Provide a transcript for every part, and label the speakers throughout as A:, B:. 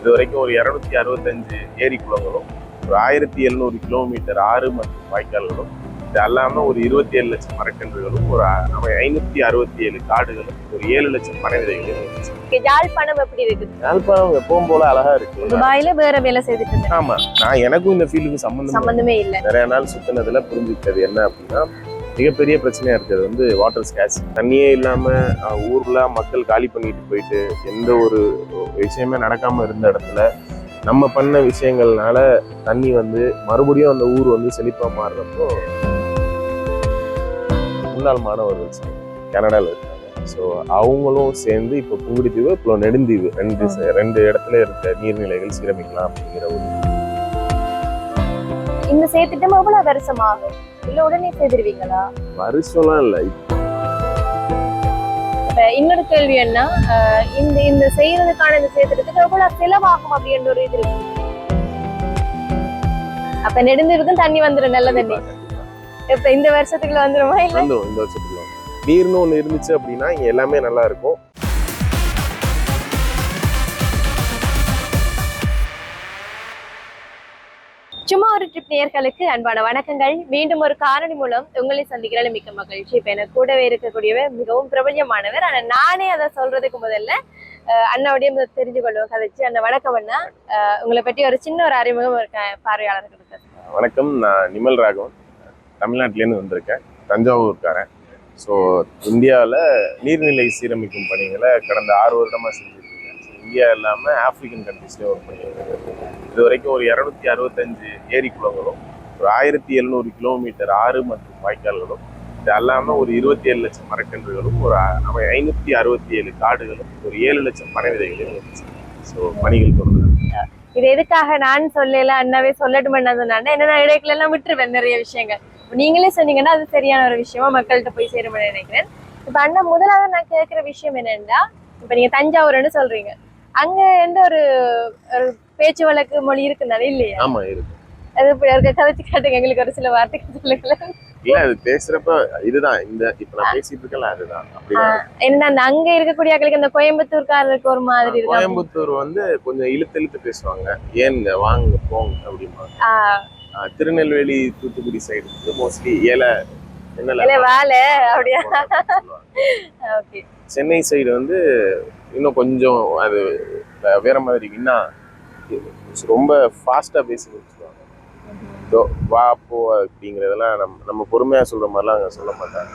A: இது வரைக்கும் ஒரு இரநூத்தி அறுபத்தஞ்சு ஏரி குளங்களும் ஒரு ஆயிரத்தி எழுநூறு கிலோமீட்டர் ஆறு மற்றும் வாய்க்கால்களும் இது அல்லாம ஒரு இருபத்தி ஏழு லட்சம் மரக்கன்றுகளும் ஒரு ஐநூத்தி அறுபத்தி ஏழு காடுகளும் ஒரு ஏழு லட்சம் பனை விதைகளும் இருந்துச்சு.
B: யாழ்ப்பாணம் எப்படி இருக்குது
A: யாழ்ப்பாணம் எப்பவும் போல அழகா இருக்கு.
B: துபாயில வேற வேலை செய்துட்டு
A: ஆமா நான் எனக்கும் இந்த ஃபீல்டுக்கு சம்பந்தம்
B: சம்பந்தமே இல்ல.
A: நிறைய நாள் சுத்தினதுல புரிஞ்சுக்கிட்டது என்ன அப்படின்னா மிகப்பெரிய பிரச்சனையா இருக்கிறது வந்து வாட்டர் ஸ்கேஸ் தண்ணியே இல்லாம அஹ், ஊர்ல மக்கள் காலி பண்ணிட்டு போயிட்டு எந்த ஒரு விஷயமே நடக்காம இருந்த இடத்துல நம்ம பண்ண விஷயங்கள்னால தண்ணி வந்து மறுபடியும் அந்த ஊர் வந்து செழிப்பா மாறுறப்போ முன்னாள் மாணவர்கள் சார் கனடால இருக்காங்க. ஸோ அவங்களும் சேர்ந்து இப்போ புங்குடுதீவு அப்புறம் நெடுந்தீவு ரெண்டு ரெண்டு இடத்துல இருக்க நீர்நிலைகள் சீரமைக்கலாம் அப்படிங்கிற ஒரு
B: இந்த சேர்த்துட்டம் எவ்வளவு வருஷம் ஆகும் இல்ல உடனே செய்திருவீங்களா?
A: வருஷம்லாம் இல்லை.
B: இன்னொரு கேள்வி என்ன? இந்த இந்த செய்யறதுக்கான இந்த சேர்த்துட்டத்துக்கு எவ்வளவு செலவாகும் அப்படின்ற ஒரு இது இருக்கு. அப்ப நெடுந்திருக்கும் தண்ணி வந்துடும் நல்ல தண்ணி இப்ப இந்த வருஷத்துக்குள்ள வந்துருமா இல்ல?
A: இந்த வருஷத்துக்குள்ள. நீர்னு ஒன்று இருந்துச்சு அப்படின்னா இங்க எல்லாமே நல்லா இருக்கும்.
B: சும்மா ஒரு ட்ரிப் நேயர்களுக்கு அன்பான வணக்கங்கள். மீண்டும் ஒரு காரணி மூலம் உங்களை சந்திக்கிறதுல மிக்க மகிழ்ச்சி. இப்போ எனக்கு கூடவே இருக்கக்கூடியவர் மிகவும் பிரபல்யமானவர். ஆனால் நானே அதை சொல்றதுக்கு முதல்ல அண்ணாவுடைய தெரிஞ்சு கொள்வோம் கதைச்சு அந்த வணக்கம் அண்ணா. உங்களை பற்றி ஒரு சின்ன ஒரு அறிமுகம் ஒரு பார்வையாளர்களுக்கு
A: வணக்கம். நான் நிமல் ராகவன். தமிழ்நாட்டிலேருந்து வந்திருக்கேன். தஞ்சாவூர்காரன். ஸோ இந்தியாவில் நீர்நிலை சீரமைக்கும் பணிகளை கடந்த ஆறு வருடமாக செஞ்சுருக்கேன் இந்தியா இல்லாமல் ஆப்பிரிக்கன் கண்ட்ரிஸ்லேயே ஒர்க் பண்ணியிருக்கேன் இது வரைக்கும் ஒரு இரநூத்தி அறுபத்தஞ்சு ஏரி குளங்களும் ஒரு ஆயிரத்தி எழுநூறு கிலோமீட்டர் ஆறு மற்றும் வாய்க்கால்களும் இது அல்லாமல் ஒரு இருபத்தி ஏழு லட்சம் மரக்கன்றுகளும் ஒரு நம்ம ஐநூற்றி அறுபத்தி ஏழு காடுகளும் ஒரு ஏழு லட்சம் பனை விதைகளும் ஸோ பணிகள் தொடர்ந்து
B: இது எதுக்காக நான் சொல்லல அண்ணாவே சொல்லட்டும் சொன்னாங்க என்னன்னா இடைக்குள்ள எல்லாம் விட்டுருவேன் நிறைய விஷயங்கள். நீங்களே சொன்னீங்கன்னா அது சரியான ஒரு விஷயமா மக்கள்கிட்ட போய் சேரும் நினைக்கிறேன். இப்ப அண்ணா முதலாவது நான் கேட்கிற விஷயம் என்னன்னா இப்ப நீங்க தஞ்சாவூர்னு சொல்றீங்க. அங்க எந்த ஒரு பேச்சு வழக்கு மொழி இருக்குனால இல்லையா?
A: ஆமாம் இருக்கு.
B: அது இப்படி இருக்க கதைச்சு காட்டுங்க எங்களுக்கு ஒரு சில வார்த்தைகள் சொல்லுங்களேன்.
A: இல்ல அது பேசுறப்ப இதுதான் இந்த இப்ப நான் பேசிட்டு இருக்கல அதுதான்.
B: என்ன அந்த அங்க இருக்கக்கூடிய ஆட்களுக்கு அந்த கோயம்புத்தூர்காரருக்கு ஒரு மாதிரி இருக்கு?
A: கோயம்புத்தூர் வந்து கொஞ்சம் இழுத்து இழுத்து பேசுவாங்க. ஏங்க வாங்க போங்க அப்படிம்பாங்க. திருநெல்வேலி தூத்துக்குடி சைடு வந்து மோஸ்ட்லி ஏல
B: இல்ல
A: என்ன
B: வேலை அப்படியா? ஓகே.
A: சென்னை சைடு வந்து இன்னும் கொஞ்சம் அது வேற மாதிரி இன்னும் ரொம்ப ஃபாஸ்டா பேசி முடிச்சுருவாங்க. இதோ வா போ அப்படிங்கிறதெல்லாம் நம்ம நம்ம பொறுமையா சொல்ற மாதிரிலாம் அங்க சொல்ல மாட்டாங்க.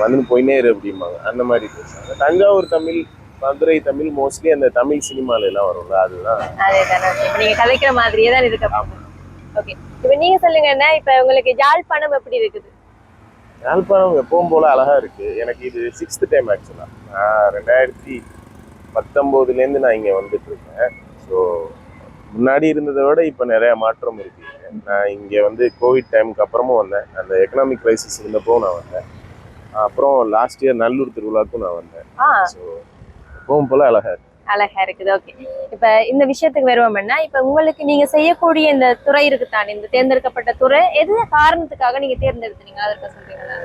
A: வந்து போயினே இரு அப்படிம்பாங்க. அந்த மாதிரி பேசுவாங்க. தஞ்சாவூர் தமிழ் மதுரை தமிழ் மோஸ்ட்லி அந்த தமிழ் சினிமால எல்லாம் வரும்ல அதுதான்.
B: அதே தானே இப்ப நீங்க கதைக்கிற மாதிரியே தான் இருக்கு ஓகே இப்ப நீங்க சொல்லுங்க என்ன? இப்ப உங்களுக்கு யாழ்ப்பாணம் எப்படி இருக்குது?
A: யாழ்ப்பாணம் எப்பவும் போல அழகா இருக்கு. எனக்கு இது சிக்ஸ்த் டைம் ஆக்சுவலா நான் ரெண்டாயிரத்தி பத்தொம்போதுலேருந்து நான் இங்க வந்துட்டு இருக்கேன். ஸோ முன்னாடி இருந்ததை விட இப்போ நிறைய மாற்றம் இருக்கு. இங்க. நான் இங்க வந்து கோவிட் டைமுக்கு அப்புறமும் வந்தேன். அந்த எக்கனாமிக் கிரைசிஸ் இருந்தப்போ நான் வந்தேன். அப்புறம் லாஸ்ட் இயர் நல்லூர் திருவிழாக்கும் நான் வந்தேன். ஸோ எப்பவும் போல அழகா இருக்கு.
B: அழகா இருக்குது. ஓகே இப்ப இந்த விஷயத்துக்கு வருவோம்னா இப்ப உங்களுக்கு நீங்க செய்யக்கூடிய இந்த துறை இருக்குத்தானே இந்த தேர்ந்தெடுக்கப்பட்ட துறை எது காரணத்துக்காக நீங்க தேர்ந்தெடுத்தீங்க? அதற்கு சொல்றீங்களா?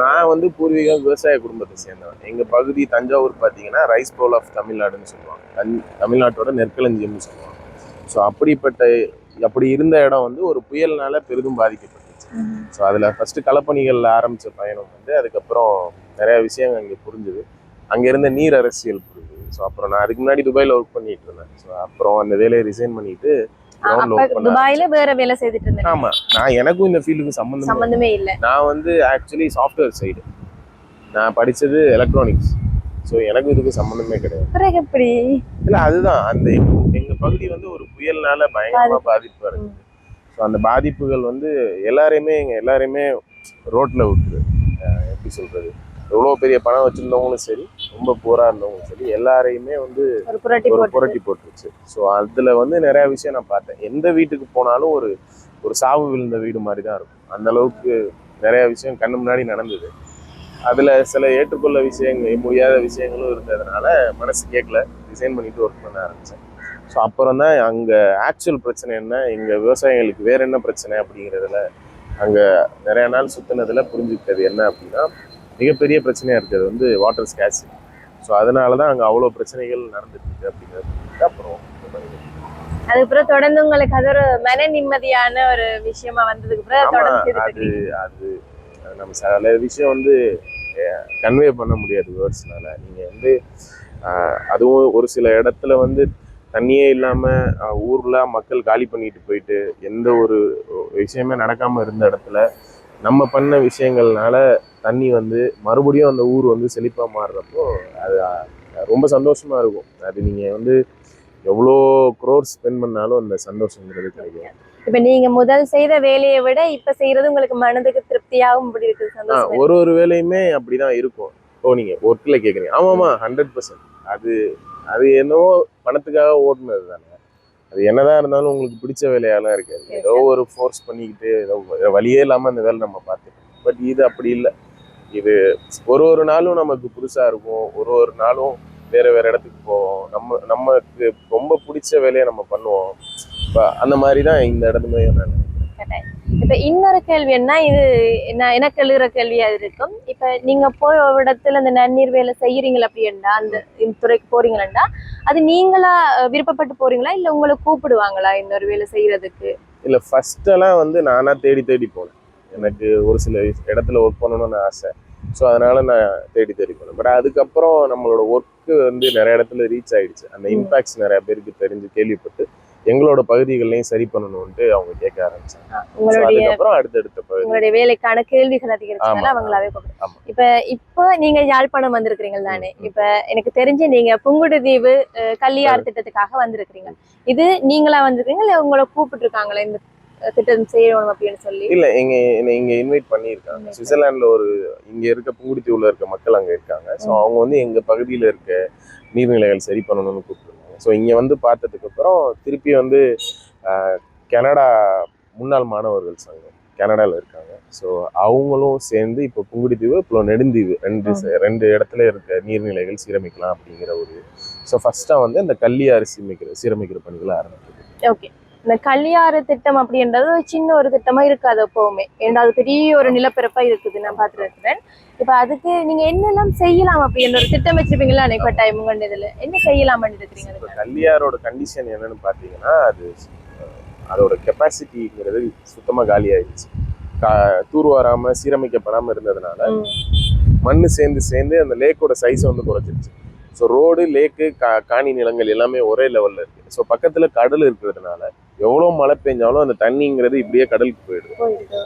A: நான் வந்து பூர்வீக விவசாய குடும்பத்தை சேர்ந்தவன். எங்க பகுதி தஞ்சாவூர் பார்த்தீங்கன்னா ரைஸ் போல் ஆஃப் தமிழ்நாடுன்னு சொல்லுவாங்க. தமிழ்நாட்டோட நெற்களஞ்சியம்னு சொல்லுவாங்க. ஸோ அப்படிப்பட்ட அப்படி இருந்த இடம் வந்து ஒரு புயல்னால பெரிதும் பாதிக்கப்பட்டுச்சு. ஸோ அதில் ஃபஸ்ட்டு களப்பணிகளில் ஆரம்பித்த பயணம் வந்து அதுக்கப்புறம் நிறைய விஷயங்கள் அங்கே புரிஞ்சுது. அங்கே இருந்த நீர் அரசியல் புரிஞ்சுது. ஸோ அப்புறம் நான் அதுக்கு முன்னாடி துபாயில் ஒர்க் பண்ணிட்டு இருந்தேன். ஸோ அப்புறம் அந்த வேலையை ரிசைன் பண்ணிட்டு
B: துபாயில வேற வேலை செய்துட்டு இருந்தேன்.
A: ஆமா. நான் எனக்கும் இந்த ஃபீல்டுக்கு சம்மந்தம்
B: சம்பந்தமே இல்ல.
A: நான் வந்து ஆக்சுவலி சாஃப்ட்வேர் சைடு நான் படிச்சது எலக்ட்ரானிக்ஸ் ஸோ எனக்கு இதுக்கு சம்மந்தமே கிடையாது.
B: எப்படி?
A: இல்லை அதுதான். அந்த எங்க- எங்க பகுதி வந்து ஒரு புயல்னால பயங்கரமா பாதிப்பு. இருக்குது ஸோ அந்த பாதிப்புகள் வந்து எல்லாரையுமே எங்க எல்லாரையுமே ரோட்ல விட்டுரு. எப்படி சொல்றது? எவ்வளோ பெரிய பணம் வச்சிருந்தவங்களும் சரி ரொம்ப பூரா இருந்தவங்களும் சரி எல்லாரையுமே வந்து
B: ஒரு புரட்டி
A: போட்டுருச்சு. ஸோ அதுல வந்து நிறைய விஷயம் நான் பார்த்தேன். எந்த வீட்டுக்கு போனாலும் ஒரு ஒரு சாவு விழுந்த வீடு மாதிரி தான் இருக்கும். அந்த அளவுக்கு நிறைய விஷயம் கண்ணு முன்னாடி நடந்தது. அதுல சில ஏற்றுக்கொள்ள விஷயங்கள் முடியாத விஷயங்களும் இருந்ததுனால மனசு கேட்கல டிசைன் பண்ணிட்டு ஒர்க் பண்ண ஆரம்பிச்சேன். ஸோ அப்புறம் தான் அங்க ஆக்சுவல் பிரச்சனை என்ன? எங்க விவசாயிகளுக்கு வேற என்ன பிரச்சனை அப்படிங்கிறதுல அங்க நிறைய நாள் சுத்தினதுல புரிஞ்சுக்கிட்டது என்ன அப்படின்னா மிகப்பெரிய பிரச்சனையா இருக்கிறது வந்து வாட்டர் ஸ்கேஸ் ஸோ அதனால தான் அங்கே அவ்வளோ பிரச்சனைகள் நடந்துட்டு இருக்கு அப்படிங்கிறது. அப்புறம்
B: அதுக்கப்புறம் தொடர்ந்து உங்களுக்கு அது ஒரு மன நிம்மதியான ஒரு விஷயமா வந்ததுக்கு அப்புறம்.
A: அது அது நம்ம சில விஷயம் வந்து கன்வே பண்ண முடியாது வேர்ட்ஸ்னால நீங்கள் வந்து அதுவும் ஒரு சில இடத்துல வந்து தண்ணியே இல்லாமல் ஊரில் மக்கள் காலி பண்ணிட்டு போயிட்டு எந்த ஒரு விஷயமே நடக்காமல் இருந்த இடத்துல நம்ம பண்ண விஷயங்கள்னால தண்ணி வந்து மறுபடியும் அந்த ஊர் வந்து செழிப்பாக மாறுறப்போ அது ரொம்ப சந்தோஷமாக இருக்கும். அது நீங்கள் வந்து எவ்வளோ க்ரோர் ஸ்பெண்ட் பண்ணாலும் அந்த சந்தோஷங்கிறது கிடைக்கும்
B: இப்போ நீங்கள் முதல் செய்த வேலையை விட இப்போ செய்கிறது உங்களுக்கு மனதுக்கு திருப்தியாகவும் இப்படி இருக்குது
A: ஒரு ஒரு வேலையுமே அப்படிதான் இருக்கும். ஓ நீங்க ஒர்க்ல கேக்குறீங்க. ஆமாமா ஹண்ட்ரட் பர்சன்ட் அது அது என்னவோ பணத்துக்காக ஓடுனது தானே. அது என்னதான் இருந்தாலும் உங்களுக்கு பிடிச்ச வேலையாலாம் இருக்காது. ஏதோ ஒரு ஃபோர்ஸ் பண்ணிக்கிட்டு ஏதோ வழியே இல்லாம அந்த வேலை நம்ம பார்த்துக்கோம் பட் இது அப்படி இல்லை. இது ஒரு ஒரு நாளும் நமக்கு புதுசா இருக்கும். ஒரு ஒரு நாளும் வேற வேற இடத்துக்கு போவோம். நம்ம நமக்கு ரொம்ப பிடிச்ச வேலையை நம்ம பண்ணுவோம். அந்த மாதிரி தான் இந்த இடத்துமே நான் நினைக்கிறேன்.
B: இப்ப இன்னொரு கேள்வி என்ன? இது நான் எனக்கு எழுதுற கேள்வியா இருக்கும். இப்ப நீங்க போய் ஒரு இடத்துல அந்த நன்னீர் வேலை செய்யறீங்களா அப்படின்னா அந்த இந்த துறைக்கு போறீங்களா அது நீங்களா விருப்பப்பட்டு போறீங்களா? இல்ல உங்களை கூப்பிடுவாங்களா இந்த ஒரு வேலை செய்யறதுக்கு?
A: இல்ல ஃபர்ஸ்ட் எல்லாம் வந்து நானா தேடி தேடி போனேன். எனக்கு ஒரு சில இடத்துல ஒர்க் பண்ணணும்னு ஆசை. ஸோ அதனால நான் தேடி தேடி போனேன். பட் அதுக்கப்புறம் நம்மளோட ஒர்க்கு வந்து நிறைய இடத்துல ரீச் ஆயிடுச்சு. அந்த. இம்பாக்ட்ஸ் நிறைய பேருக்கு தெரிஞ்சு கேள்விப்பட்டு எங்களோட பகுதிகளையும் சரி பண்ணணும்ட்டு அவங்க கேட்க ஆரம்பிச்சாங்க. அதுக்கப்புறம் அடுத்தடுத்த பகுதி.
B: உங்களுடைய வேலைக்கான கேள்விகள் அதிகரிச்சதால
A: ஆமா.
B: அவங்களாவே. இப்ப இப்போ நீங்க யாழ்ப்பாணம் வந்திருக்கிறீங்க தானே? இப்ப எனக்கு தெரிஞ்சு நீங்க புங்குடுதீவு கல்லியார் திட்டத்துக்காக வந்திருக்கிறீங்க. இது நீங்களா வந்திருக்கீங்க இல்ல உங்களை கூப்பிட்டு இருக்காங்களா? இந்த திட்டம் செய்யணும் அப்படின்னு சொல்லி?
A: இல்ல என்னை இங்க இன்வைட் பண்ணியிருக்காங்க. சுவிட்சர்லாந்துல ஒரு இங்க இருக்க புங்குடுத்தீவுல இருக்க மக்கள் அங்க இருக்காங்க. ஸோ. அவங்க வந்து எங்க பகுதியில இருக்க நீர்நிலைகள் சரி பண்ணணும்னு கூப்பிட்டுருந்தாங்க ஸோ இங்க வந்து பார்த்ததுக்கு அப்புறம் திருப்பி வந்து கனடா முன்னாள் மாணவர்கள் சங்கம் கனடால இருக்காங்க. ஸோ அவங்களும் சேர்ந்து இப்போ புங்குடுதீவு அப்புறம் நெடுந்தீவு ரெண்டு ரெண்டு இடத்துல இருக்க நீர்நிலைகள் சீரமைக்கலாம் அப்படிங்கிற ஒரு ஸோ ஃபர்ஸ்டா வந்து இந்த கல்லியாறு சீரமைக்கிற சீரமைக்கிற பணிகளை ஆரம்பிக்குது.
B: ஓகே. இந்த கல்யாறு திட்டம் அப்படின்றது சின்ன ஒரு திட்டமா இருக்காது எப்பவுமே. ஏன்னா அது பெரிய ஒரு நிலப்பரப்பா இருக்குது நான் பார்த்துட்டு இருக்கிறேன் இப்ப அதுக்கு நீங்க என்னெல்லாம் செய்யலாம் அப்படின்ற ஒரு திட்டம் வச்சிருப்பீங்களா இப்ப டைம் உங்க இதுல என்ன செய்யலாம்னு இருக்கிறீங்க?
A: கல்லியாரோட கண்டிஷன் என்னன்னு பார்த்தீங்கன்னா அது அதோட கெப்பாசிட்டிங்கிறது சுத்தமாக காலி ஆயிடுச்சு. கா தூர் வராமல் சீரமைக்கப்படாமல் இருந்ததுனால. மண்ணு சேர்ந்து சேர்ந்து அந்த லேக்கோட சைஸை வந்து குறைச்சிருச்சு ஸோ ரோடு லேக்கு கா காணி நிலங்கள் எல்லாமே ஒரே லெவலில் இருக்கு. ஸோ பக்கத்தில் கடல் இருக்கிறதுனால எவ்வளோ மழை பெஞ்சாலும் அந்த தண்ணிங்கிறது இப்படியே கடலுக்கு போயிடுது.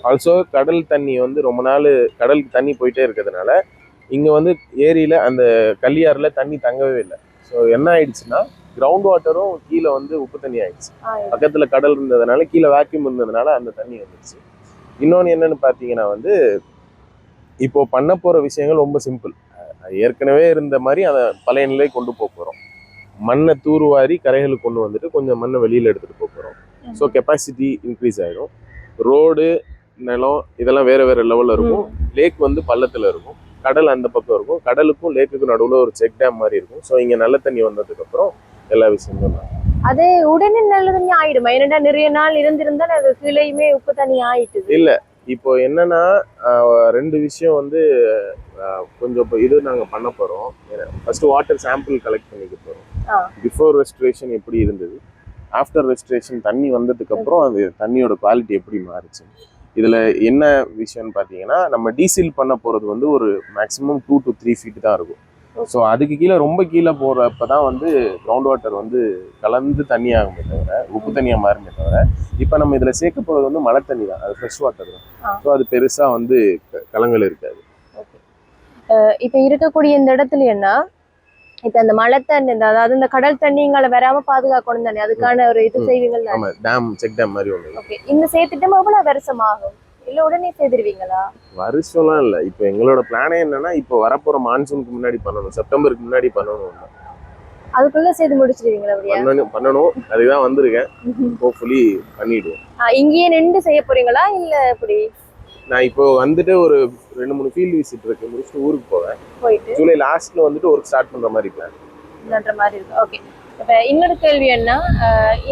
A: ஆல்சோ கடல் தண்ணி வந்து ரொம்ப நாள் கடலுக்கு தண்ணி போயிட்டே இருக்கிறதுனால இங்கே வந்து ஏரியில் அந்த கல்லியாறில் தண்ணி தங்கவே இல்லை. ஸோ என்ன ஆயிடுச்சுன்னா கிரவுண்ட் வாட்டரும் கீழே வந்து உப்பு தண்ணி ஆயிடுச்சு. பக்கத்துல கடல் இருந்ததுனால கீழே வேக்யூம் இருந்ததுனால அந்த தண்ணி வந்துருச்சு. இன்னொன்று என்னன்னு பார்த்தீங்கன்னா வந்து இப்போ பண்ண போற விஷயங்கள் ரொம்ப சிம்பிள் அது ஏற்கனவே இருந்த மாதிரி அதை பழைய நிலை கொண்டு போக போறோம். மண்ணை தூர்வாரி கரைகளுக்கு கொண்டு வந்துட்டு கொஞ்சம் மண்ணை வெளியில எடுத்துட்டு போக போறோம். ஸோ கெப்பாசிட்டி இன்க்ரீஸ் ஆயிடும் ரோடு நிலம் இதெல்லாம் வேற வேற லெவல்ல இருக்கும். லேக் வந்து பள்ளத்துல இருக்கும். கடல் அந்த பக்கம் இருக்கும். கடலுக்கும் லேக்குக்கும் நடுவுல ஒரு செக் டேம் மாதிரி இருக்கும். ஸோ இங்க நல்ல தண்ணி வந்ததுக்கு அப்புறம் எல்லா விஷயமும்.
B: அது உடனே நல்ல தண்ணி ஆயிடுமா? ஏன்னா நிறைய நாள் இருந்திருந்தா அது கீழேயுமே உப்பு தண்ணி ஆயிட்டுது.
A: இல்ல. இப்போ என்னன்னா ரெண்டு விஷயம் வந்து கொஞ்சம் இப்போ இது நாங்க பண்ண போறோம். ஃபர்ஸ்ட் வாட்டர் சாம்பிள் கலெக்ட் பண்ணிக்க போறோம்.
B: ஆ.
A: பிஃபோர் ரெஸ்ட்ரேஷன் எப்படி இருந்தது? ஆஃப்டர் ரெஸ்ட்ரேஷன் தண்ணி வந்ததுக்கு அப்புறம் அது தண்ணியோட குவாலிட்டி எப்படி மாறுச்சு? இதுல என்ன விஷயம்னு பாத்தீங்கன்னா நம்ம டீசல் பண்ண போறது வந்து ஒரு maximum two to three feet தான் இருக்கும். ஸோ அதுக்கு கீழே ரொம்ப கீழே போறப்ப தான் வந்து கிரவுண்ட் வாட்டர் வந்து கலந்து தண்ணி ஆகுமே தவிர உப்பு தண்ணியா மாறுமே தவிர இப்போ நம்ம இதுல சேர்க்க போறது வந்து மழை தண்ணி தான் அது ஃப்ரெஷ் வாட்டர் தான். ஸோ அது பெருசா வந்து கலங்கள் இருக்காது.
B: இப்ப இருக்கக்கூடிய இந்த இடத்துல என்ன? இப்ப இந்த மழை தண்ணி அதாவது இந்த கடல் தண்ணிங்களை வராம பாதுகாக்கணும் தானே? அதுக்கான ஒரு இது
A: ஆமா டேம் செக் டேம் மாதிரி
B: ஓகே இந்த சேர்த்துட்டும் எவ்வளவு வருஷம் ஆகும் இல்ல உடனே செய்திருவீங்களா?
A: வருஷம்லாம் இல்லை. இப்போ எங்களோட பிளானே என்னன்னா இப்போ வரப்போற மான்சூனுக்கு முன்னாடி பண்ணணும். செப்டம்பருக்கு முன்னாடி பண்ணணும்.
B: அதுக்குள்ள செய்து முடிச்சிருவீங்களா
A: பண்ணணும் பண்ணணும். அதுதான் வந்திருக்கேன். ஹோப்ஃபுல்லி பண்ணிடுவோம்.
B: இங்கேயே நின்று செய்ய போறீங்களா? இல்ல எப்படி?
A: நான் இப்போ வந்துட்டு ஒரு ரெண்டு மூணு ஃபீல்டு விசிட் இருக்கு. முடிச்சுட்டு ஊருக்கு போவேன். ஜூலை லாஸ்ட்ல வந்துட்டு ஒர்க் ஸ்டார்ட் பண்ற மாதிரி பிளான்
B: நன்ற மாதிரி இருக்கு. ஓகே இப்ப இன்னொரு கேள்வி என்ன?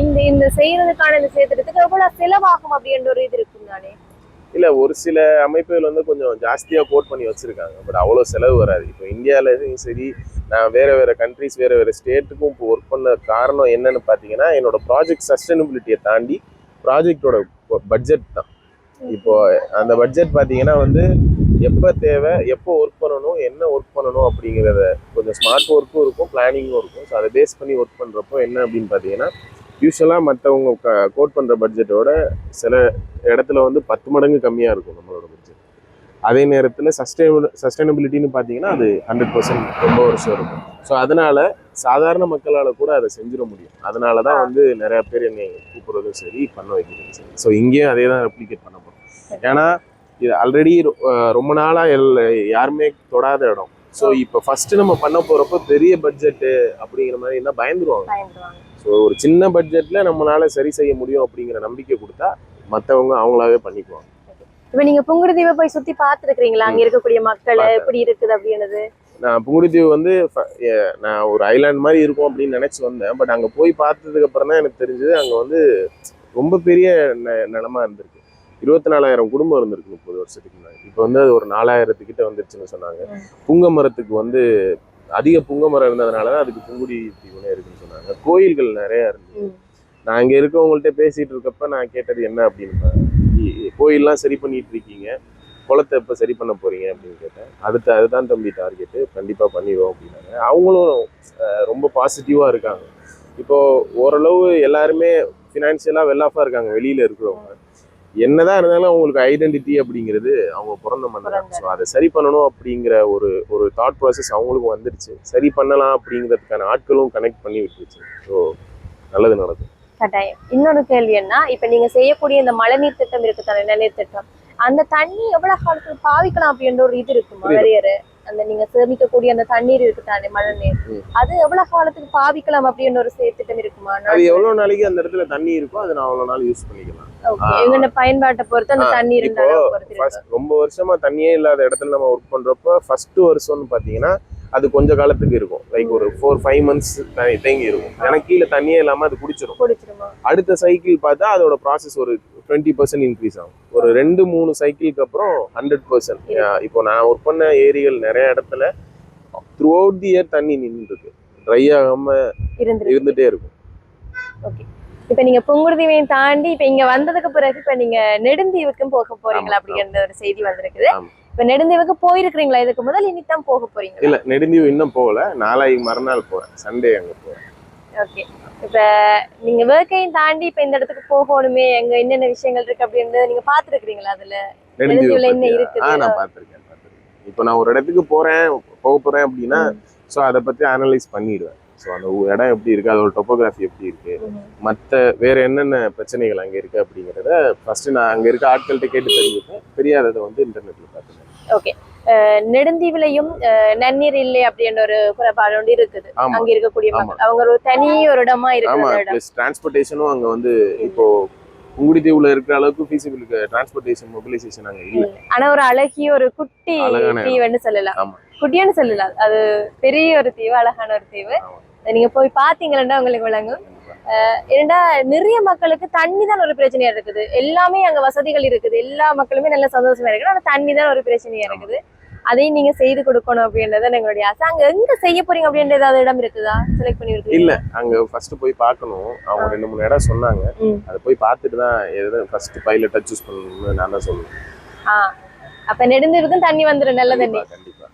B: இந்த இந்த செய்யறதுக்கான இந்த சேர்த்துறதுக்கு எவ்வளவு செலவாகும் அப்படின்ற ஒரு இது இருக்கும் தானே
A: இல்லை ஒரு சில அமைப்புகள் வந்து கொஞ்சம் ஜாஸ்தியாக கோட் பண்ணி வச்சுருக்காங்க. பட் அவ்வளோ செலவு வராது. இப்போ இந்தியாவிலையும் சரி நான் வேறு வேறு கண்ட்ரிஸ் வேறு வேறு ஸ்டேட்டுக்கும் இப்போ ஒர்க் பண்ண காரணம் என்னென்னு பார்த்தீங்கன்னா என்னோடய ப்ராஜெக்ட் சஸ்டைனபிலிட்டியை தாண்டி ப்ராஜெக்டோட பட்ஜெட் தான். இப்போது அந்த பட்ஜெட் பார்த்தீங்கன்னா வந்து எப்போ தேவை எப்போ ஒர்க் பண்ணணும் என்ன ஒர்க் பண்ணணும் அப்படிங்கிறத கொஞ்சம் ஸ்மார்ட் ஒர்க்கும் இருக்கும் பிளானிங்கும் இருக்கும். ஸோ அதை பேஸ் பண்ணி ஒர்க் பண்ணுறப்போ என்ன அப்படின்னு பார்த்தீங்கன்னா யூஸ்வலாக மற்றவங்க கோட் பண்ணுற பட்ஜெட்டோட சில இடத்துல வந்து பத்து மடங்கு கம்மியாக இருக்கும் நம்மளோட பட்ஜெட் அதே நேரத்தில் சஸ்டைனபிள் சஸ்டைனபிலிட்டின்னு பார்த்தீங்கன்னா அது ஹண்ட்ரட் பர்சன்ட் ரொம்ப வருஷம் இருக்கும். ஸோ அதனால சாதாரண மக்களால் கூட அதை செஞ்சிட முடியும். அதனால தான் வந்து நிறைய பேர் என்னை கூப்பிடுறதும் சரி பண்ண வைக்கிறதும் சரி. ஸோ இங்கேயும் அதே தான் ரெப்ளிகேட் பண்ண போகிறோம் ஏன்னா இது ஆல்ரெடி ரொம்ப நாளாக எல் யாருமே தொடாத இடம். ஸோ இப்போ ஃபர்ஸ்ட் நம்ம பண்ண போறப்ப பெரிய பட்ஜெட்டு அப்படிங்கிற மாதிரி இருந்தால் பயந்துருவாங்க. ஸோ ஒரு சின்ன பட்ஜெட்ல நம்மளால சரி செய்ய முடியும் அப்படிங்கிற நம்பிக்கை கொடுத்தா மற்றவங்க அவங்களாவே பண்ணிக்குவாங்க.
B: இப்ப நீங்க புங்குடுதீவை போய் சுத்தி பாத்துருக்கீங்களா அங்க இருக்கக்கூடிய மக்கள். எப்படி இருக்குது அப்படின்றது
A: நான் புங்குடுதீவு வந்து நான் ஒரு ஐலாண்ட் மாதிரி இருக்கும் அப்படின்னு நினைச்சு வந்தேன். பட் அங்க போய் பார்த்ததுக்கு அப்புறம் தான் எனக்கு தெரிஞ்சது அங்க வந்து ரொம்ப பெரிய ந- நிலமா இருந்திருக்கு. இருபத்தி நாலாயிரம் குடும்பம் இருந்திருக்கு முப்பது வருஷத்துக்கு முன்னாடி. இப்போ வந்து அது ஒரு நாலாயிரத்துக்கிட்ட வந்துருச்சுன்னு சொன்னாங்க. புங்க மரத்துக்கு வந்து அதிக புங்க மரம் இருந்ததுனால தான் அதுக்கு புங்குடி தீவுனே இருக்குன்னு சொன்னாங்க. கோயில்கள் நிறைய இருந்தது.
B: ம்.
A: நான் இங்க இருக்கவங்கள்ட்ட பேசிட்டு இருக்கப்ப நான் கேட்டது என்ன அப்படின்னு கோயில்லாம் சரி பண்ணிட்டு இருக்கீங்க. குளத்தை எப்போ சரி பண்ண போறீங்க? அப்படின்னு கேட்டேன். அடுத்து அதுதான் தம்பி டார்கெட்டு கண்டிப்பா பண்ணிடுவோம் அப்படின்னாங்க. அவங்களும் ரொம்ப பாசிட்டிவா இருக்காங்க. இப்போ ஓரளவு எல்லாருமே ஃபினான்ஷியலா வெல் ஆஃபா இருக்காங்க. வெளியில இருக்கிறவங்க. என்னதான் இருந்தாலும் அவங்களுக்கு ஐடென்டிட்டி அப்படிங்கிறது அவங்க பிறந்த மண்
B: பிறந்த
A: ஸோ அதை சரி பண்ணணும் அப்படிங்கிற ஒரு ஒரு தாட் ப்ராசஸ் அவங்களுக்கும் வந்துடுச்சு சரி பண்ணலாம் அப்படிங்கிறதுக்கான ஆட்களும் கனெக்ட் பண்ணி விட்டுருச்சு. ஸோ நல்லது நடக்கும்.
B: கட்டாயம். இன்னொரு கேள்வி என்ன? இப்ப நீங்க செய்யக்கூடிய இந்த மழைநீர் திட்டம் இருக்கு தானே நிலநீர் திட்டம். அந்த தண்ணி எவ்வளவு காலத்துக்கு பாவிக்கலாம் அப்படின்ற ஒரு இது இருக்குமா. வரையறு. அந்த நீங்க சேமிக்கக்கூடிய அந்த தண்ணீர் இருக்கு தானே மழை நீர். அது எவ்வளவு காலத்துக்கு பாவிக்கலாம் அப்படின்ற ஒரு திட்டம் இருக்குமா?
A: அது எவ்வளவு நாளைக்கு அந்த இடத்துல தண்ணி இருக்கோ அதை நான் அவ்வளவு நாள் யூஸ் பண்ணிக்கலாம்.
B: ஓகே.
A: ஆ.
B: எங்க பயன்பாட்டை பொறுத்து அந்த
A: ஆ,
B: தண்ணீர் இருந்த
A: இப்போ
B: அளவு பொறுத்து இருக்கு
A: First ரொம்ப வருஷமா தண்ணியே இல்லாத இடத்துல நம்ம ஒர்க் பண்றப்ப ஃபர்ஸ்ட் வருஷம்னு பாத்தீங்கன்னா அது கொஞ்ச காலத்துக்கு இருக்கும். லைக் ஒரு ஃபோர் ஃபைவ் மந்த்ஸ் தேங்கி இருக்கும் எனக்கு கீழே தண்ணியே இல்லாம அது குடிச்சிடும் அடுத்த சைக்கிள் பார்த்தா அதோட ப்ராசஸ் ஒரு டுவெண்ட்டி பர்சன்ட் இன்க்ரீஸ் ஆகும். ஒரு ரெண்டு மூணு சைக்கிளுக்கு அப்புறம் ஹண்ட்ரட் பர்சன்ட் இப்போ நான் ஒர்க் பண்ண ஏரிகள் நிறைய இடத்துல த்ரூ அவுட் தி இயர் தண்ணி நின்று இருக்கு ட்ரை ஆகாம இருந்துட்டே இருக்கும்.
B: ஓகே இப்ப நீங்க புங்குடுதீவையும் தாண்டி இப்ப இங்க வந்ததுக்கு பிறகு இப்ப நீங்க நெடுந்தீவுக்கும் போக போறீங்களா அப்படிங்கிற ஒரு செய்தி வந்திருக்குது. இப்ப நெடுந்தீவுக்கு போயிருக்கிறீங்களா? இதுக்கு முதல் இனித்தான் போக போறீங்களா?
A: இல்ல நெடுந்தீவு இன்னும் போகல. நாளைக்கு மறுநாள் போறேன். சண்டே அங்க போறேன்.
B: ஓகே இப்ப நீங்க ஒர்க்கையும் தாண்டி இப்ப இந்த இடத்துக்கு போகணுமே அங்க என்னென்ன விஷயங்கள் இருக்கு அப்படின்றத நீங்க பாத்துருக்கீங்களா அதுல? நெடுந்தீவுல என்ன இருக்குது?
A: ஆ நான் பார்த்திருக்கேன் பார்த்திருக்கேன். இப்போ நான் ஒரு இடத்துக்கு போறேன் போக போறேன் அப்படின்னா ஸோ அதை பத்தி அனலைஸ் பண்ணிடுவேன். ஸோ அந்த இடம் எப்படி இருக்கு? அதோட டொப்போகிராஃபி எப்படி இருக்கு? மற்ற வேற என்னென்ன பிரச்சனைகள் அங்க இருக்கு அப்படிங்கிறத ஃபர்ஸ்ட் நான் அங்க இருக்க ஆட்கள்கிட்ட கேட்டு தெரிஞ்சுப்பேன். தெரியாததை வந்து இன்டர்நெட்ல பார்த்துப்பேன்.
B: ஓகே நெடுந்தீவுலையும் நன்னீர் இல்லை அப்படின்ற ஒரு குறைபாடு ஒன்று இருக்குது. அங்க இருக்கக்கூடிய. மக்கள். அவங்க ஒரு தனி ஒரு இடமா
A: ப்ளஸ் டிரான்ஸ்போர்ட்டேஷனும் அங்க வந்து இப்போ உங்குடி தீவுல இருக்கிற அளவுக்கு ஃபீஸிபிள் டிரான்ஸ்போர்ட்டேஷன் மொபிலைசேஷன் அங்க இல்ல.
B: ஆனா ஒரு அழகிய ஒரு குட்டி. தீவுன்னு சொல்லலாம்.
A: ஆமா.
B: குட்டின்னு சொல்லலாம். அது பெரிய ஒரு தீவு அழகான ஒரு தீவு. நீங்க போய் பாத்தீங்கன்னா உங்களுக்கு விளங்கும். ஏன்னா நிறைய மக்களுக்கு தண்ணி தான் ஒரு பிரச்சனையா இருக்குது. எல்லாமே அங்க வசதிகள் இருக்குது. எல்லா மக்களுமே நல்ல சந்தோஷமா இருக்குது. ஆனா தண்ணி தான் ஒரு பிரச்சனையா இருக்குது. அதையும் நீங்க செய்து கொடுக்கணும் அப்படின்றது எங்களுடைய ஆசை. அங்க எங்க செய்ய போறீங்க அப்படின்ற ஏதாவது இடம் இருக்குதா? செலக்ட் பண்ணி
A: இல்ல அங்க ஃபர்ஸ்ட் போய் பார்க்கணும். அவங்க ரெண்டு மூணு இடம் சொன்னாங்க. அதை போய் பார்த்துட்டு தான் எது ஃபர்ஸ்ட் பைலட்டை சூஸ் பண்ணணும்னு நான் தான் சொல்லுவேன்.
B: அப்ப நெடுந்திருக்கும் தண்ணி வந்துடும் நல்ல தண்ணி.
A: கண்டிப்பா,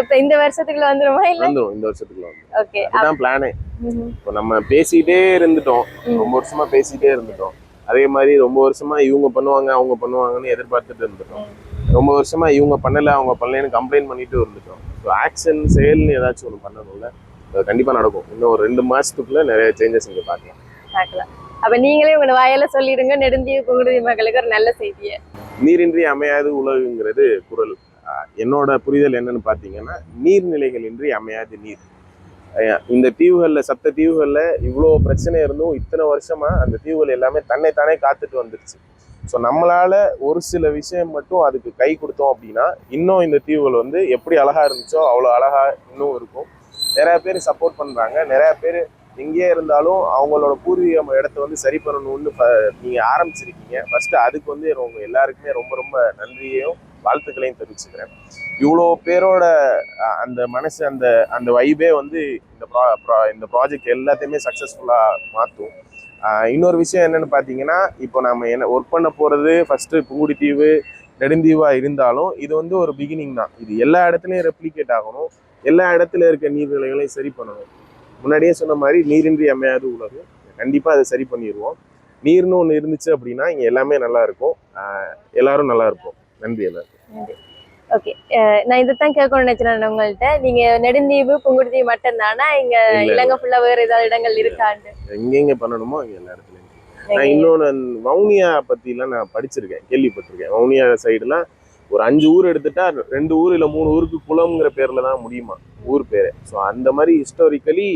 B: இப்ப இந்த வருஷத்துக்குள்ள வந்துருமா இல்ல?
A: வந்துரும் இந்த வருஷத்துக்குள்ள வந்து
B: ஓகே
A: அதுதான் பிளானே இப்போ நம்ம பேசிட்டே இருந்துட்டோம். ரொம்ப வருஷமா பேசிட்டே இருந்துட்டோம். அதே மாதிரி ரொம்ப வருஷமா இவங்க பண்ணுவாங்க அவங்க பண்ணுவாங்கன்னு எதிர்பார்த்துட்டு இருந்துட்டோம். ரொம்ப வருஷமா இவங்க பண்ணல அவங்க பண்ணலன்னு கம்ப்ளைண்ட் பண்ணிட்டு இருந்துட்டோம். ஸோ ஆக்ஷன் செயல்னு ஏதாச்சும் ஒன்று பண்ணணும்ல. கண்டிப்பா நடக்கும். இன்னும் ஒரு ரெண்டு மாசத்துக்குள்ள நிறைய சேஞ்சஸ் இங்க பார்க்கலாம்.
B: பார்க்கலாம். அப்ப நீங்களே உங்க வாயால சொல்லிடுங்க. நெடுந்தீவு குங்குடுதி மக்களுக்கு ஒரு நல்ல செய்தியை.
A: நீரின்றி அமையாது உலகுங்கிறது குரல். என்னோட புரிதல் என்னன்னு பார்த்தீங்கன்னா நீர்நிலைகளின்றி அமையாது நீர். இந்த தீவுகளில் சப்த தீவுகளில் இவ்வளோ பிரச்சனை இருந்தும் இத்தனை வருஷமாக அந்த தீவுகள் எல்லாமே தன்னைத்தானே காத்துட்டு வந்துருச்சு. ஸோ நம்மளால் ஒரு சில விஷயம் மட்டும் அதுக்கு கை கொடுத்தோம் அப்படின்னா இன்னும் இந்த தீவுகள் வந்து எப்படி அழகாக இருந்துச்சோ அவ்வளோ அழகாக இன்னும் இருக்கும். நிறையா பேர் சப்போர்ட் பண்ணுறாங்க நிறையா பேர் எங்கேயே இருந்தாலும் அவங்களோட பூர்வீக இடத்த வந்து சரி பண்ணணும்னு நீங்கள் ஆரம்பிச்சிருக்கீங்க. ஃபஸ்ட்டு அதுக்கு வந்து உங்க எல்லாருக்குமே ரொம்ப ரொம்ப நன்றியையும் வாழ்த்துக்களையும் தெரிவிச்சுக்கிறேன். இவ்வளோ பேரோட அந்த மனசு அந்த அந்த வைபே வந்து இந்த ப்ரா ப்ரா- இந்த ப்ராஜெக்ட் எல்லாத்தையுமே சக்ஸஸ்ஃபுல்லாக மாற்றும். இன்னொரு விஷயம் என்னென்னு பார்த்தீங்கன்னா இப்போ நம்ம என்ன ஒர்க் பண்ண போகிறது ஃபஸ்ட்டு புங்குடித்தீவு நெடுந்தீவாக இருந்தாலும் இது வந்து ஒரு பிகினிங் தான். இது எல்லா இடத்துலையும் ரெப்ளிகேட் ஆகணும். எல்லா இடத்துல இருக்க நீர்நிலைகளையும் சரி பண்ணணும். முன்னாடியே சொன்ன மாதிரி நீரின்றி அமையாது உலகு கண்டிப்பாக அதை சரி பண்ணிடுவோம் நீர்னு ஒன்று இருந்துச்சு அப்படின்னா இங்கே எல்லாமே நல்லா இருக்கும். எல்லாரும் நல்லா இருப்போம். நன்றி எல்லாருக்கும்.
B: ஓகே. நான் இதைத்தான் கேட்கணும்னு நினைச்சேன் உங்கள்ட்ட நீங்க நெடுந்தீவு புங்குடுதீவு மட்டும் தானா இங்க. இலங்கை ஃபுல்லா வேற ஏதாவது இடங்கள் இருக்காண்டு
A: எங்கெங்க பண்ணணுமோ அங்கே எல்லா இடத்துலையும் நான் இன்னொன்று வவுனியா பற்றிலாம் நான் படிச்சிருக்கேன் கேள்விப்பட்டிருக்கேன். வவுனியா சைடுலாம் ஒரு அஞ்சு ஊர் எடுத்துட்டா ரெண்டு ஊர் இல்லை மூணு ஊருக்கு குளம்ங்கிற பேரில் தான் முடியுமா? ஊர் பேர். ஸோ அந்த மாதிரி ஹிஸ்டாரிக்கலி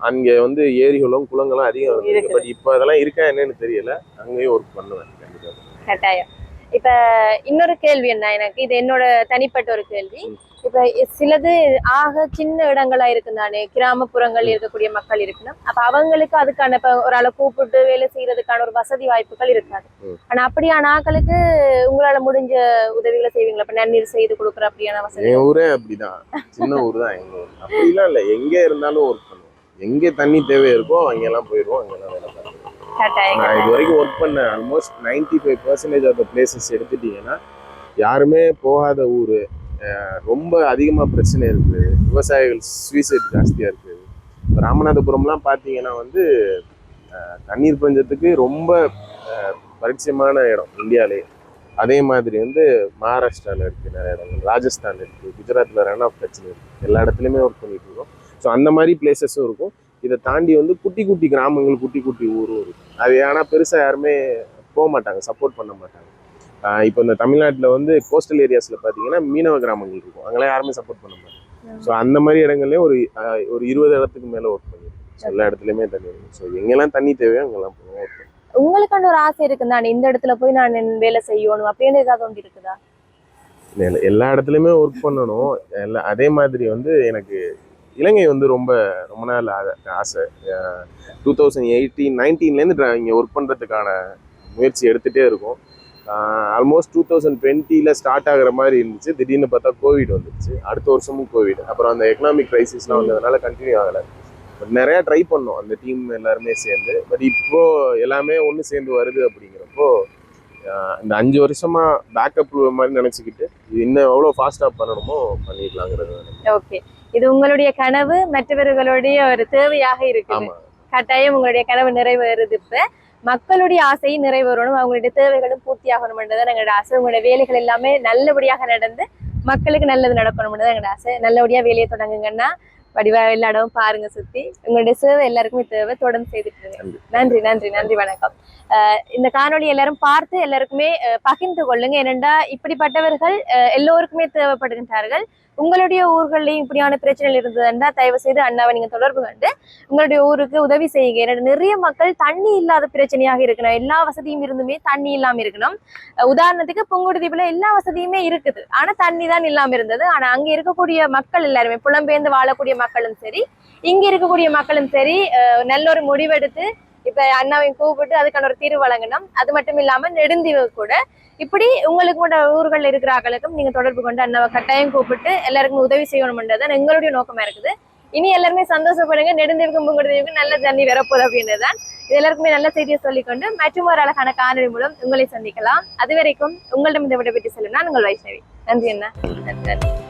A: அங்கே வந்து ஏரிகளும் குளங்களும் அதிகம் இருக்கு. பட் இப்போ அதெல்லாம் இருக்கா என்னன்னு தெரியல. அங்கேயும் ஒர்க் பண்ணுவேன். கண்டிப்பாக
B: கட்டாயம். இப்ப இன்னொரு கேள்வி என்ன எனக்கு? இது என்னோட தனிப்பட்ட ஒரு கேள்வி. இப்ப சிலது ஆக சின்ன இடங்களா இருக்கும் தானே கிராமப்புறங்கள் இருக்கக்கூடிய மக்கள் இருக்கணும். அப்ப அவங்களுக்கு அதுக்கான இப்ப ஒரு ஆளை கூப்பிட்டு வேலை செய்யறதுக்கான ஒரு வசதி வாய்ப்புகள் இருக்காது. ஆனா அப்படியான ஆட்களுக்கு உங்களால முடிஞ்ச உதவிகளை செய்வீங்களா? இப்ப நன்னீர் செய்து கொடுக்குற அப்படியான வசதி?
A: என் ஊரே அப்படிதான். சின்ன ஊர் தான் எங்க ஊர். அப்படிலாம் இல்லை. எங்கே இருந்தாலும் ஒர்க் பண்ணுவோம். எங்கே தண்ணி தேவை இருக்கோ அங்கெல்லாம் போயிடுவோம். அங்கெல்லாம் வேலை நான் இது வரைக்கும் ஒர்க் பண்ண almost ninety five percentage of the places எடுத்துட்டீங்கன்னா யாருமே போகாத ஊர் ரொம்ப அதிகமாக பிரச்சனை இருக்குது விவசாயிகள் சூசைட் ஜாஸ்தியாக இருக்குது இப்போ ராமநாதபுரம்லாம் பார்த்தீங்கன்னா வந்து தண்ணீர் பஞ்சத்துக்கு ரொம்ப பரிச்சயமான இடம் இந்தியாவிலேயே அதே மாதிரி வந்து மகாராஷ்டிராவில் இருக்குது நிறைய இடங்கள் ராஜஸ்தான் இருக்குது குஜராத்தில் ரன் ஆஃப் பிரச்சனை இருக்குது எல்லா இடத்துலையுமே ஒர்க் பண்ணிட்டு இருக்கோம். ஸோ அந்த மாதிரி பிளேசஸும் இருக்கும். இதை தாண்டி வந்து குட்டி குட்டி கிராமங்கள் குட்டி குட்டி ஊரும் இருக்கும் அது ஆனால் பெருசாக யாருமே போக மாட்டாங்க சப்போர்ட் பண்ண மாட்டாங்க. இப்போ இந்த தமிழ்நாட்டில் வந்து கோஸ்டல் ஏரியாஸில் பார்த்தீங்கன்னா மீனவ கிராமங்கள் இருக்கும். அங்கெல்லாம் யாருமே சப்போர்ட் பண்ண மாட்டாங்க. ஸோ அந்த மாதிரி இடங்கள்லேயும் ஒரு ஒரு இருபது இடத்துக்கு மேலே ஒர்க் பண்ணிருக்கோம். ஸோ எல்லா இடத்துலையுமே தண்ணி இருக்கும் ஸோ எங்கெல்லாம் தண்ணி தேவையோ அங்கெல்லாம் போவோம் ஒர்க் பண்ணுவோம்
B: உங்களுக்கான ஒரு ஆசை இருக்கு தானே இந்த இடத்துல போய் நான் வேலை செய்யணும் அப்படின்னு ஏதாவது ஒன்று இருக்குதா?
A: எல்லா- எல்லா இடத்துலையுமே ஒர்க் பண்ணணும். எல்லா அதே மாதிரி வந்து எனக்கு இலங்கை வந்து ரொம்ப ரொம்ப நாள் ஆ- ஆசை டூ தௌசண்ட் எயிட்டீன் நைன்டீன்லேருந்து இங்கே ஒர்க் பண்ணுறதுக்கான முயற்சி எடுத்துகிட்டே இருக்கும். ஆல்மோஸ்ட் டூ தௌசண்ட் டுவெண்ட்டியில் ஸ்டார்ட் ஆகிற மாதிரி இருந்துச்சு. திடீர்னு பார்த்தா கோவிட் வந்துச்சு அடுத்த வருஷமும் கோவிட் அப்புறம் அந்த எக்கனாமிக் க்ரைசிஸ்லாம் வந்ததுனால கண்டினியூ ஆகலை. பட் நிறையா ட்ரை பண்ணோம். அந்த டீம் எல்லாருமே சேர்ந்து. பட் இப்போ எல்லாமே ஒன்று சேர்ந்து வருது அப்படிங்கிறப்போ இந்த அஞ்சு வருஷமா பேக்கப் மாதிரி நினச்சிக்கிட்டு இது இன்னும் எவ்வளோ ஃபாஸ்ட்டாக பண்ணணுமோ பண்ணிடலாங்கிறது
B: ஓகே இது உங்களுடைய கனவு மற்றவர்களுடைய ஒரு தேவையாக இருக்குது. கட்டாயம் உங்களுடைய கனவு நிறைவேறுது இப்ப. மக்களுடைய ஆசையும் நிறைவேறணும் அவங்களுடைய தேவைகளும் பூர்த்தி ஆகணும்ன்றதான் எங்களோட ஆசை. உங்களுடைய வேலைகள் எல்லாமே நல்லபடியாக நடந்து மக்களுக்கு நல்லது நடக்கணும்ன்றதான் எங்களோட ஆசை. நல்லபடியா வேலையை தொடங்குங்கன்னா வடிவா எல்லா இடமும் பாருங்க சுத்தி. உங்களுடைய சேவை எல்லாருக்குமே தேவை. தொடர்ந்து செய்துட்டு இருங்க.
A: நன்றி.
B: நன்றி நன்றி நன்றி வணக்கம். அஹ் இந்த காணொளி எல்லாரும் பார்த்து எல்லாருக்குமே பகிர்ந்து கொள்ளுங்க. ஏனென்றா இப்படிப்பட்டவர்கள் எல்லோருக்குமே தேவைப்படுகின்றார்கள். உங்களுடைய ஊர்கள்லையும் இப்படியான பிரச்சனைகள் இருந்ததுன்னா தயவு செய்து அண்ணாவை நீங்க தொடர்பு கொண்டு உங்களுடைய ஊருக்கு உதவி செய்யுங்க. ஏன்னா நிறைய மக்கள் தண்ணி இல்லாத பிரச்சனையாக இருக்கணும். எல்லா வசதியும் இருந்துமே தண்ணி இல்லாம இருக்கணும். உதாரணத்துக்கு உதாரணத்துக்கு புங்குடுதீவுல எல்லா வசதியுமே இருக்குது. ஆனா தண்ணி தான் இல்லாம இருந்தது. ஆனா அங்க இருக்கக்கூடிய மக்கள் எல்லாருமே புலம்பெயர்ந்து வாழக்கூடிய மக்களும் சரி இங்க இருக்கக்கூடிய மக்களும் சரி நல்ல ஒரு முடிவெடுத்து இப்ப அண்ணாவையும் கூப்பிட்டு அதுக்கான ஒரு தீர்வு வழங்கணும். அது மட்டும் இல்லாம நெடுந்தீவு கூட இப்படி உங்களுக்கு மட்டும் ஊர்கள் இருக்கிற ஆக்களுக்கும் நீங்க தொடர்பு கொண்டு அண்ணாவை கட்டாயம் கூப்பிட்டு எல்லாருக்கும் உதவி செய்யணும்ன்றதான் எங்களுடைய நோக்கமா இருக்குது. இனி எல்லாருமே சந்தோஷப்படுங்க. நெடுந்தீவுக்கும் புங்குடுதீவுக்கும் நல்ல தண்ணி வரப்போகுது அப்படின்றதான் இது எல்லாருக்குமே நல்ல செய்தியை சொல்லிக்கொண்டு மற்றும் ஒரு அழகான காணொலி மூலம் உங்களை சந்திக்கலாம். அது வரைக்கும் உங்களிடம் இந்த விடைபெற்று செல்லும் நான் உங்கள் வைஷ்ணவி. நன்றி என்ன நன்றி.